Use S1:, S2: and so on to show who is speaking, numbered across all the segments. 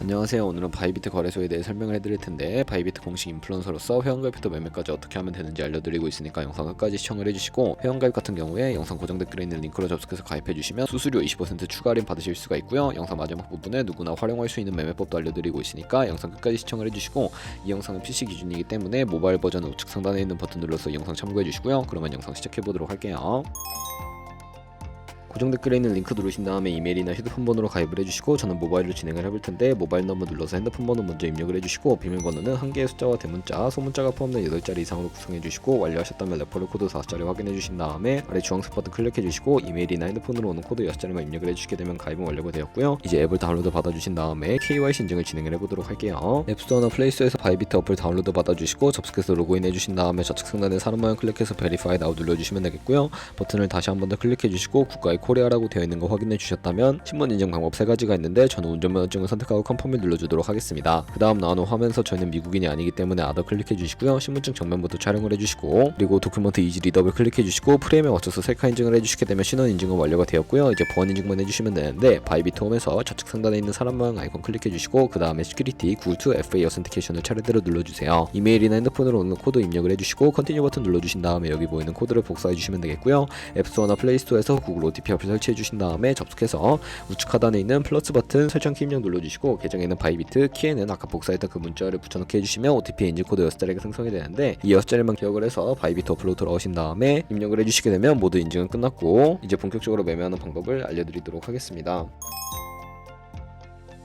S1: 안녕하세요. 오늘은 바이비트 거래소에 대해 설명을 해드릴 텐데 바이비트 공식 인플루언서로서 회원가입부터 매매까지 어떻게 하면 되는지 알려드리고 있으니까 영상 끝까지 시청을 해주시고 회원가입 같은 경우에 영상 고정 댓글에 있는 링크로 접속해서 가입해주시면 수수료 20% 추가 할인 받으실 수가 있고요. 영상 마지막 부분에 누구나 활용할 수 있는 매매법도 알려드리고 있으니까 영상 끝까지 시청을 해주시고 이 영상은 PC 기준이기 때문에 모바일 버전은 우측 상단에 있는 버튼 눌러서 이 영상 참고해주시고요. 그러면 영상 시작해보도록 할게요. 고정 댓글에 있는 링크 누르신 다음에 이메일이나 휴대폰 번호로 가입을 해주시고 저는 모바일로 진행을 해볼 텐데 모바일 넘버 눌러서 핸드폰 번호 먼저 입력을 해주시고 비밀번호는 한 개의 숫자와 대문자, 소문자가 포함된 8자리 이상으로 구성해 주시고 완료하셨다면 레퍼럴 코드 5자리 확인해 주신 다음에 아래 주황색 버튼 클릭해 주시고 이메일이나 핸드폰으로 오는 코드 6자리만 입력을 해주시게 되면 가입은 완료가 되었고요. 이제 앱을 다운로드 받아주신 다음에 KYC 인증을 진행을 해보도록 할게요. 앱스토어나 플레이스토어에서 바이비트 어플 다운로드 받아주시고 접속해서 로그인 해주신 다음에 좌측 상단에 사람 모양 클릭해서 베리파이 나우 눌러주시면 되겠고요. 버튼을 다시 한 번 더 클릭해 주시고 국가의 코리아라고 되어 있는 거 확인해 주셨다면 신분 인증 방법 세 가지가 있는데 저는 운전면허증을 선택하고 컨펌을 눌러주도록 하겠습니다. 그 다음 나오는 화면에서 저희는 미국인이 아니기 때문에 아더 클릭해 주시고요. 신분증 정면부터 촬영을 해주시고 그리고 도큐먼트 이지 리더블 클릭해 주시고 프레임에 맞춰서 셀카 인증을 해주시게 되면 신원 인증은 완료가 되었고요. 이제 보안 인증만 해주시면 되는데 바이비트 홈에서 좌측 상단에 있는 사람 모양 아이콘 클릭해 주시고 그 다음에 시큐리티 구글2 FA 어센티케이션을 차례대로 눌러주세요. 이메일이나 핸드폰으로 오는 코드 입력을 해주시고 컨티뉴 버튼 눌러주신 다음에 여기 보이는 코드를 복사해 주시면 되겠고요. 앱스토어나 플레이스토어에서 구글 OTP 어플 설치해 주신 다음에 접속해서 우측 하단에 있는 플러스 버튼 설정 키 입력 눌러주시고 계정에는 바이비트 키에는 아까 복사했던 그 문자를 붙여넣기 해주시면 OTP 인증 코드 6자리가 생성이 되는데 이 6자리만 기억을 해서 바이비트 어플로 돌아오신 다음에 입력을 해주시게 되면 모두 인증은 끝났고 이제 본격적으로 매매하는 방법을 알려드리도록 하겠습니다.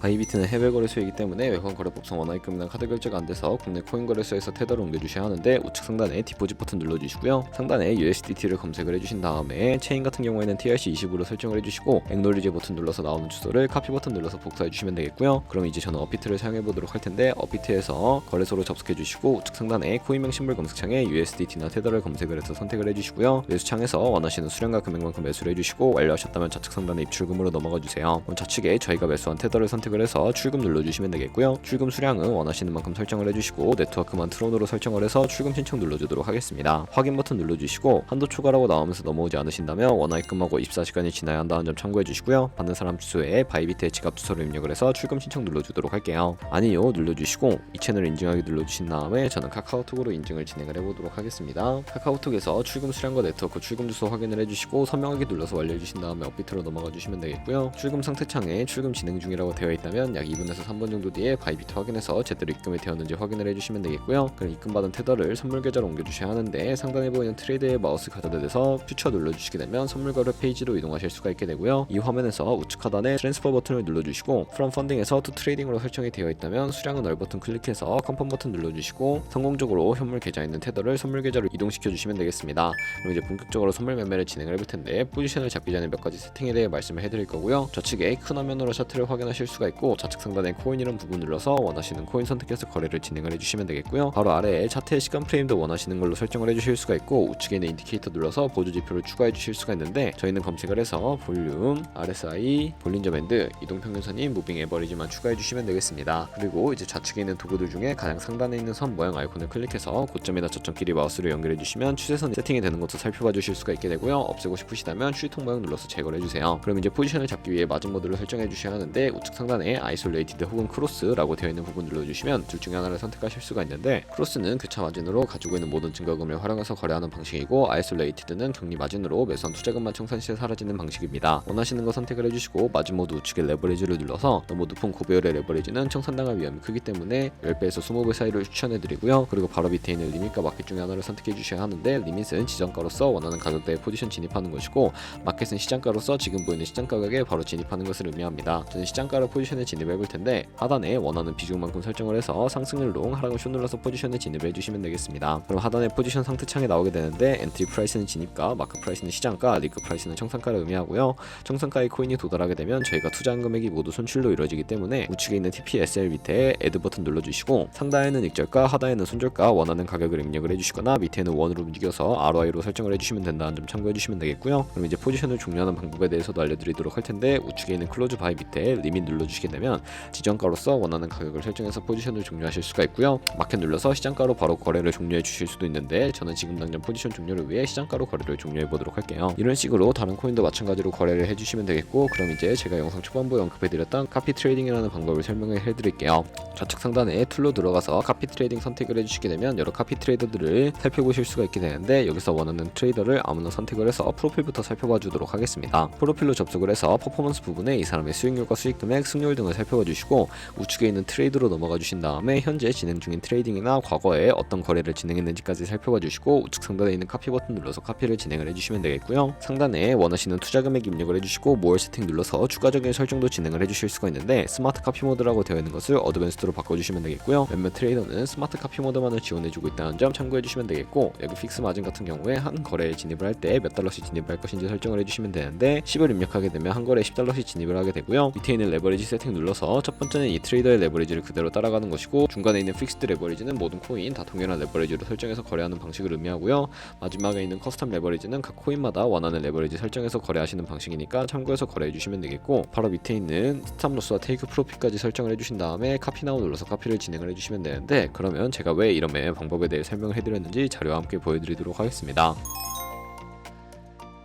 S1: 바이비트는 해외 거래소이기 때문에 외환 거래법상 원화입금이나 카드 결제가 안 돼서 국내 코인 거래소에서 테더를 옮겨주셔야 하는데 우측 상단에 디포짓 버튼 눌러주시고요. 상단에 USDT를 검색을 해주신 다음에 체인 같은 경우에는 TRC20으로 설정을 해주시고 액놀리지 버튼 눌러서 나오는 주소를 카피 버튼 눌러서 복사해 주시면 되겠고요. 그럼 이제 저는 어피트를 사용해 보도록 할 텐데 어피트에서 거래소로 접속해 주시고 우측 상단에 코인명 신물 검색창에 USDT나 테더를 검색을 해서 선택을 해주시고요. 매수창에서 원하시는 수량과 금액만큼 매수를 해주시고 완료하셨다면 좌측 상단에 입출금으로 넘어가 주세요. 그럼 좌측에 저희가 매수한 테더를 선택 을 해서 출금 눌러주시면 되겠고요. 출금 수량은 원하시는 만큼 설정을 해주시고 네트워크만 트론으로 설정을 해서 출금 신청 눌러주도록 하겠습니다. 확인 버튼 눌러주시고 한도 초과라고 나오면서 넘어오지 않으신다면 원화입금하고 24시간이 지나야 한다는 점 참고해 주시고요. 받는 사람 주소에 바이비트의 지갑 주소를 입력을 해서 출금 신청 눌러주도록 할게요. 아니요 눌러주시고 이 채널 인증하기 눌러주신 다음에 저는 카카오톡으로 인증을 진행을 해보도록 하겠습니다. 카카오톡에서 출금 수량과 네트워크 출금 주소 확인을 해주시고 서명하기 눌러서 완료해주신 다음에 업비트로 넘어가 주시면 되겠고요. 출금 상태 창에 출금 진행 중이라고 되어 있다면 약 2분에서 3분 정도 뒤에 바이비트 확인해서 제대로 입금이 되었는지 확인을 해주시면 되겠고요. 그럼 입금받은 테더를 선물 계좌로 옮겨주셔야 하는데 상단에 보이는 트레이드의 마우스 가져대서 퓨처 눌러주시게 되면 선물 거래 페이지로 이동하실 수가 있게 되고요. 이 화면에서 우측 하단에 트랜스퍼 버튼을 눌러주시고 프롬 펀딩에서 투 트레이딩으로 설정이 되어 있다면 수량은 얼 버튼 클릭해서 컨펌 버튼 눌러주시고 성공적으로 현물 계좌에 있는 테더를 선물 계좌로 이동시켜 주시면 되겠습니다. 그럼 이제 본격적으로 선물 매매를 진행을 해볼 텐데 포지션을 잡기 전에 몇 가지 세팅에 대해 말씀을 해드릴 거고요. 좌측에 큰 화면으로 차트를 확인하실 수가 있고 좌측 상단에 코인이란 부분 눌러서 원하시는 코인 선택해서 거래를 진행을 해주시면 되겠고요. 바로 아래에 차트의 시간 프레임도 원하시는 걸로 설정을 해주실 수가 있고 우측에 있는 인디케이터 눌러서 보조 지표를 추가해 주실 수가 있는데 저희는 검색을 해서 볼륨, RSI, 볼린저 밴드, 이동평균선인 무빙 에버리지만 추가해 주시면 되겠습니다. 그리고 이제 좌측에 있는 도구들 중에 가장 상단에 있는 선 모양 아이콘을 클릭해서 고점이나 저점끼리 마우스를 연결해 주시면 추세선 세팅이 되는 것도 살펴봐 주실 수가 있게 되고요. 없애고 싶으시다면 추이통 모양 눌러서 제거를 해주세요. 그럼 이제 포지션을 잡기 위해 마진 모드를 설정해 주셔야 하는데 우측 상단 에 아이솔레이티드 혹은 크로스라고 되어 있는 부분 눌러주시면 둘 중에 하나를 선택하실 수가 있는데 크로스는 교차 마진으로 가지고 있는 모든 증거금을 활용해서 거래하는 방식이고 아이솔레이티드는 격리 마진으로 매수한 투자금만 청산 시에 사라지는 방식입니다. 원하시는 거 선택을 해주시고 마진 모드 우측에 레버리지를 눌러서 너무 높은 고배열의 레버리지는 청산당할 위험이 크기 때문에 10배에서 20배 사이를 추천해드리고요. 그리고 바로 밑에 있는 리밋과 마켓 중에 하나를 선택해 주셔야 하는데 리밋은 지정가로서 원하는 가격대에 포지션 진입하는 것이고 마켓은 시장가로서 지금 보이는 시장 가격에 바로 진입하는 것을 의미합니다. 저는 시장가로 포지션 에 진입해 볼 텐데 하단에 원하는 비중만큼 설정을 해서 상승을 롱, 하락을 숏 눌러서 포지션에 진입해 주시면 되겠습니다. 그럼 하단에 포지션 상태 창에 나오게 되는데 엔트리 프라이스는 진입가, 마크 프라이스는 시장가, 리그 프라이스는 청산가를 의미하고요. 청산가의 코인이 도달하게 되면 저희가 투자한 금액이 모두 손실로 이루어지기 때문에 우측에 있는 TPSL 밑에 애드 버튼 눌러주시고 상단에는 익절가, 하단에는 손절가 원하는 가격을 입력을 해주시거나 밑에는 원으로 움직여서 ROI로 설정을 해주시면 된다는 점 참고해 주시면 되겠고요. 그럼 이제 포지션을 종료하는 방법에 대해서도 알려드리도록 할 텐데 우측에 있는 클로즈 바이 밑에 리밋 눌러주시고 누르시게 되면 지정가로서 원하는 가격을 설정해서 포지션을 종료하실 수가 있고요. 마켓 눌러서 시장가로 바로 거래를 종료해 주실 수도 있는데 저는 지금 당장 포지션 종료를 위해 시장가로 거래를 종료해 보도록 할게요. 이런 식으로 다른 코인도 마찬가지로 거래를 해주시면 되겠고 그럼 이제 제가 영상 초반부에 언급해드렸던 카피 트레이딩이라는 방법을 설명을 해드릴게요. 좌측 상단에 툴로 들어가서 카피 트레이딩 선택을 해주시게 되면 여러 카피 트레이더들을 살펴보실 수가 있게 되는데 여기서 원하는 트레이더를 아무나 선택을 해서 프로필부터 살펴봐 주도록 하겠습니다. 프로필로 접속을 해서 퍼포먼스 부분에 이 사람의 수익률과 수익 금액, 승률 등을 살펴봐 주시고 우측에 있는 트레이드로 넘어가 주신 다음에 현재 진행 중인 트레이딩이나 과거에 어떤 거래를 진행했는지까지 살펴봐 주시고 우측 상단에 있는 카피 버튼 눌러서 카피를 진행을 해주시면 되겠고요. 상단에 원하시는 투자 금액 입력을 해주시고 모어 세팅 눌러서 추가적인 설정도 진행을 해주실 수가 있는데 스마트 카피 모드라고 되어 있는 것을 어드밴스드로 바꿔주시면 되겠고요. 몇몇 트레이더는 스마트 카피 모드만을 지원해주고 있다는 점 참고해 주시면 되겠고 여기 픽스 마진 같은 경우에 한 거래에 진입을 할 때 몇 달러씩 진입할 것인지 설정을 해주시면 되는데 10을 입력하게 되면 한 거래에 10달러씩 진입을 하게 되고요. 밑에 있는 레버리지 세팅 눌러서 첫 번째는 이 트레이더의 레버리지를 그대로 따라가는 것이고 중간에 있는 픽스드 레버리지는 모든 코인 다 동일한 레버리지로 설정해서 거래하는 방식을 의미하고요. 마지막에 있는 커스텀 레버리지는 각 코인마다 원하는 레버리지 설정해서 거래하시는 방식이니까 참고해서 거래해 주시면 되겠고 바로 밑에 있는 스탑 로스와 테이크 프로핏까지 설정을 해주신 다음에 카피 나우 눌러서 카피를 진행을 해주시면 되는데 그러면 제가 왜 이런 방법에 대해 설명을 해드렸는지 자료와 함께 보여드리도록 하겠습니다.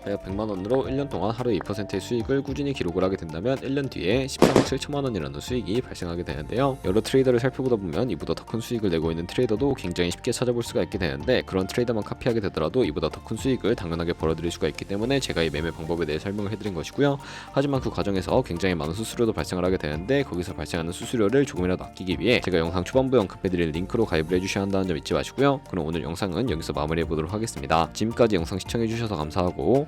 S1: 매각 100만 원으로 1년 동안 하루 2%의 수익을 꾸준히 기록을 하게 된다면 1년 뒤에 13억 7천만 원이라는 수익이 발생하게 되는데요. 여러 트레이더를 살펴보다 보면 이보다 더 큰 수익을 내고 있는 트레이더도 굉장히 쉽게 찾아볼 수가 있게 되는데 그런 트레이더만 카피하게 되더라도 이보다 더 큰 수익을 당연하게 벌어들일 수가 있기 때문에 제가 이 매매 방법에 대해 설명을 해드린 것이고요. 하지만 그 과정에서 굉장히 많은 수수료도 발생을 하게 되는데 거기서 발생하는 수수료를 조금이라도 아끼기 위해 제가 영상 초반부에 언급해드릴 링크로 가입을 해주셔야 한다는 점 잊지 마시고요. 그럼 오늘 영상은 여기서 마무리해 보도록 하겠습니다. 지금까지 영상 시청해주셔서 감사하고